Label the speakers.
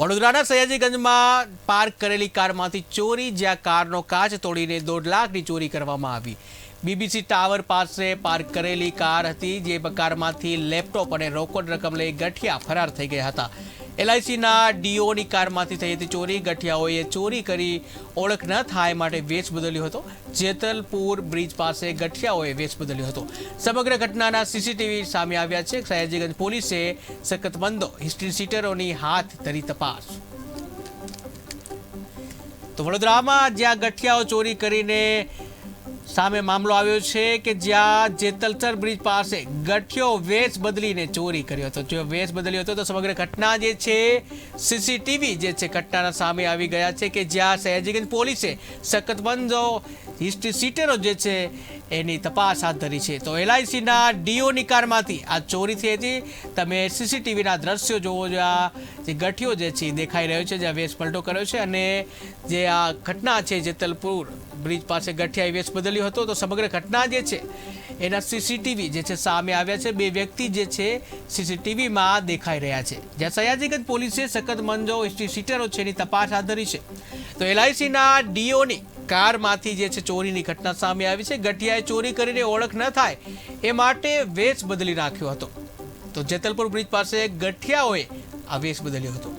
Speaker 1: વડોદરાના સયાજીગંજમાં પાર્ક કરેલી કારમાંથી ચોરી, જ્યાં કારનો કાચ તોડીને દોઢ લાખની ચોરી કરવામાં આવી. બીબીસી ટાવર પાસે પાર્ક કરેલી કાર હતી, જે કારમાંથી લેપટોપ અને રોકડ રકમ લઈ ગઠિયા ફરાર થઈ ગયા હતા. એલઆઈસીના ડીઓની કારમાંથી થઈ હતી ચોરી. ગઠિયાઓએ ચોરી કરી ઓળખ ન થાય માટે વેશ બદલ્યો હતો. જેતલપુર બ્રિજ પાસે ગઠિયાઓએ વેશ બદલ્યો હતો. સમગ્ર ઘટનાના સીસીટીવી સામે આવ્યા છે. સયાજીગંજ પોલીસે સખતમંદો હિસ્ટ્રી સીટરોની હાથ ધરી તપાસ. તો વડોદરામાં જ્યાં ગઠિયાઓ ચોરી કરીને સામે મામલો આવ્યો છે કે જ્યાં જેતલસર બ્રિજ પાસે ગઠિયો વેશ બદલીને ચોરી કર્યો હતો. જો વેશ બદલ્યો હતો તો સમગ્ર ઘટના જે છે સીસીટીવી જે છે, ઘટનાના સામે આવી ગયા છે કે જ્યાં સયાજીગંજ પોલીસે સખતબંધો હિસ્ટ્રી સીટરો જે છે એની તપાસ હાથ ધરી છે. તો એલઆઈસીના ડીઓની કારમાંથી આ ચોરી થઈ હતી. તમે સીસીટીવીના દ્રશ્યો જોવો જો આ જે ગઠિયો જે છે દેખાઈ રહ્યો છે જે વેશ પલટો કર્યો છે અને જે આ ઘટના છે જેતલપુર બ્રિજ પાસે ગઠિયાએ વેશ બદલ્યો હતો. તો સમગ્ર ઘટના જે છે, એના સીસીટીવી જે છે સામે આવ્યા છે. બે વ્યક્તિ જે છે સીસીટીવીમાં દેખાઈ રહ્યા છે. જ્યાં સયાજીગંજ પોલીસે સખત મંજો સીટરો છે એની તપાસ હાથ ધરી છે. તો એલઆઈસીના ડીઓની કારમાંથી જે છે ચોરીની ઘટના સામે આવી છે. ગઠિયાએ ચોરી કરીને ઓળખ ન થાય એ માટે વેશ બદલી નાખ્યો હતો. તો જેતલપુર બ્રિજ પાસે ગઠિયાઓએ આ વેશ બદલ્યો હતો.